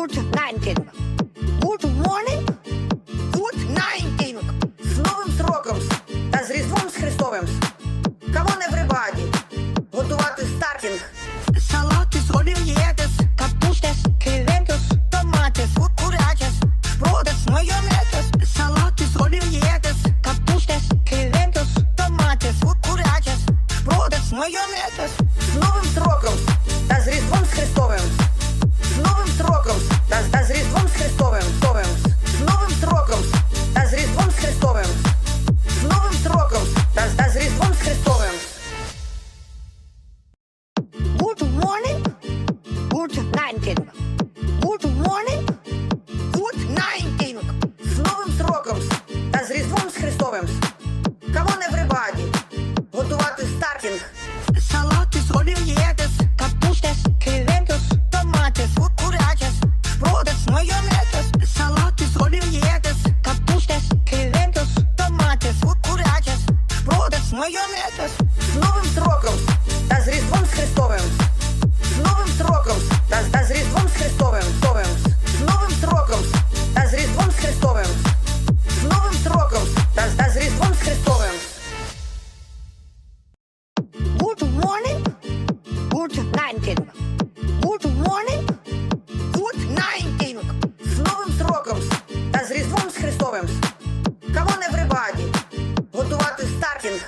Good 19. Good morning. Good 19. З Новим сроком та з Різдвом з Христовим. On, everybody. Готувати стартінг. Салатис, олів'єтес, капустес, креветос, томатес, курячес, шпротес, майонетес, салатис, олів'єтес, капустес, креветос, томатес, курячес, шпротес, майонетес. З Новим сроком та з Різдвом з Христовим. Good nighting. Good morning. Good nighting. З новим сроком та з Різдвом з Христовим. Кого не everybody. Готувати стартинг. Салатис, олів'єтес, капустес, креветес, томатес, курячес, шпротес, майонетес. Салатис, олів'єтес, капустес, креветес, томатес, курячес, шпротес, майонетес. З новим сроком та з Різдвом з Христовим. Good nineteen. Good morning. Good nineteen. З новим сроком та з різдвом з Христовим. Кого не everybody. Готувати стартінг.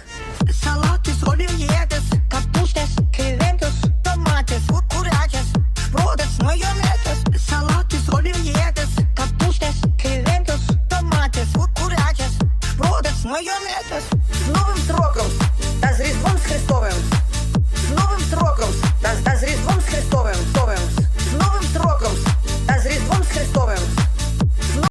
Салати з олів'єтес, капустес, креветес, томатес, курячес, шпротес, майонетес, салати з олів'єтес, капустес, креветес, томатес, курячес, шпротес, майонетес. З новим сроком та з різдвом з Христовим.